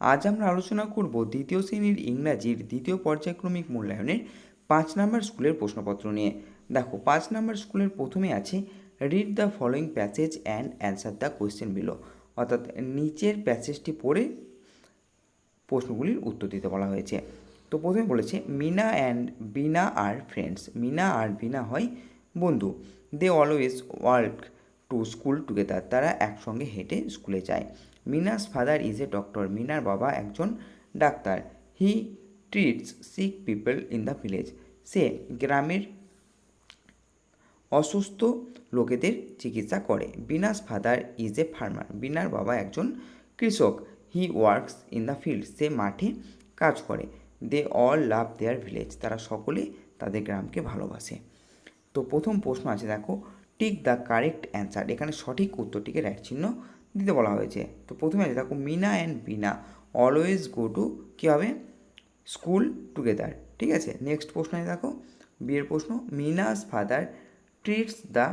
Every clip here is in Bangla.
আজ আমরা আলোচনা করব দ্বিতীয় শ্রেণির ইংরাজির দ্বিতীয় পর্যায়ক্রমিক মূল্যায়নের পাঁচ নাম্বার স্কুলের প্রশ্নপত্র নিয়ে। দেখো, পাঁচ নাম্বার স্কুলের প্রথমে আছে read the following passage and answer the question below অর্থাৎ নিচের প্যাসেজটি পড়ে প্রশ্নগুলির উত্তর দিতে বলা হয়েছে। তো প্রথমে বলেছে মিনা অ্যান্ড বিনা আর ফ্রেন্ডস মিনা আর বিনা হয় বন্ধু। They always walk to school together তারা একসঙ্গে হেঁটে স্কুলে যায়। Meena's father is a doctor মিনার বাবা একজন doctor. He treats sick people in the village সে গ্রামের অসুস্থ লোকেদের চিকিৎসা করে। Beena's father is a farmer বিনার বাবা একজন কৃষক। He works in the field সে মাঠে কাজ করে। They all love their village তারা সকলে তাদের গ্রামকে ভালোবাসে। তো প্রথম প্রশ্ন আছে, দেখো। টিক দ্য কারেক্ট অ্যান্সার এখানে সঠিক উত্তরটিকে রাইট চিহ্ন দিতে বলা হয়েছে। তো প্রথমে আছে দেখো, Meena and Beena. Always go to কী হবে? স্কুল টুগেদার ঠিক আছে? নেক্সট প্রশ্ন আছে দেখো। বিয়ের প্রশ্ন Meena's father treats the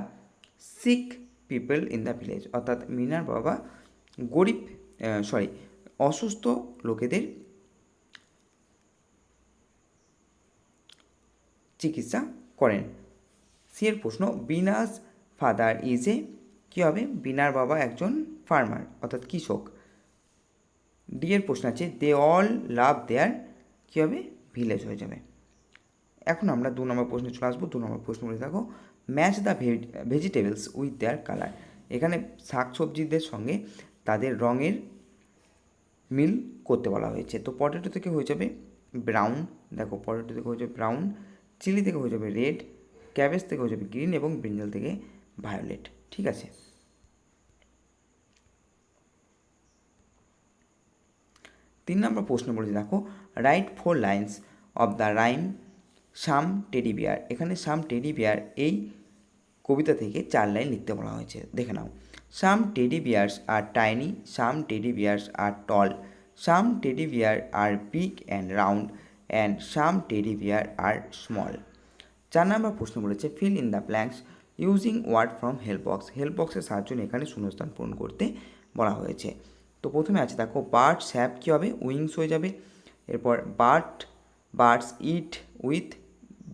sick people in the village অর্থাৎ মিনার বাবা গরিব সরি অসুস্থ লোকেদের চিকিৎসা করেন। সিয়ের প্রশ্ন বিনাস ফাদার ইজ এ, কী হবে? বিনার বাবা একজন ফার্মার, অর্থাৎ কৃষক। ডি এর প্রশ্ন আছে, দে অল লাভ দেয়ার কী হবে? ভিলেজ হয়ে যাবে। এখন আমরা দু নম্বর প্রশ্নে চলে আসব। দু নম্বর প্রশ্ন বলে থাকো match the vegetables with their colour এখানে শাক সবজিদের সঙ্গে তাদের রঙের মিল করতে বলা হয়েছে। তো পটেটো থেকে হয়ে যাবে ব্রাউন, দেখো পটেটো থেকে হয়ে যাবে ব্রাউন, চিলি থেকে হয়ে যাবে রেড, ক্যাবেজ থেকে হয়ে যাবে গ্রিন এবং ব্রিঞ্জাল থেকে ভায়োলেট, ঠিক আছে? তিন নম্বর প্রশ্ন বলেছে, দেখো write four lines of the rhyme some teddy bear এখানে সাম টেডি বিয়ার এই কবিতা থেকে চার লাইন লিখতে বলা হয়েছে। দেখে নাও some teddy bears R tiny some teddy bears R tall some teddy bear R big and round and some teddy bear R small চার নম্বর প্রশ্ন বলেছে fill in the blanks using word from help box help বক্সের সাহায্য নিয়ে এখানে শূন্যস্থান পূরণ করতে বলা হয়েছে। তো প্রথমে আছে দেখো বার্ডস স্যাপ কী হবে? উইংস হয়ে যাবে। এরপর bird birds eat with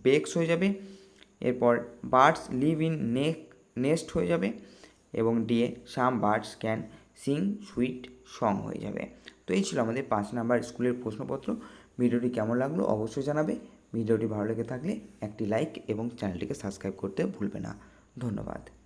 beaks হয়ে যাবে। এরপর birds live in neck nest হয়ে যাবে এবং DA some birds can sing sweet song হয়ে যাবে। তো এই ছিল আমাদের পাঁচ নাম্বার স্কুলের প্রশ্নপত্র। ভিডিওটি কেমন লাগল অবশ্যই জানাবে। ভিডিওটি ভালো লেগে থাকলে একটি লাইক এবং চ্যানেলটিকে সাবস্ক্রাইব করতে ভুলবে না। ধন্যবাদ।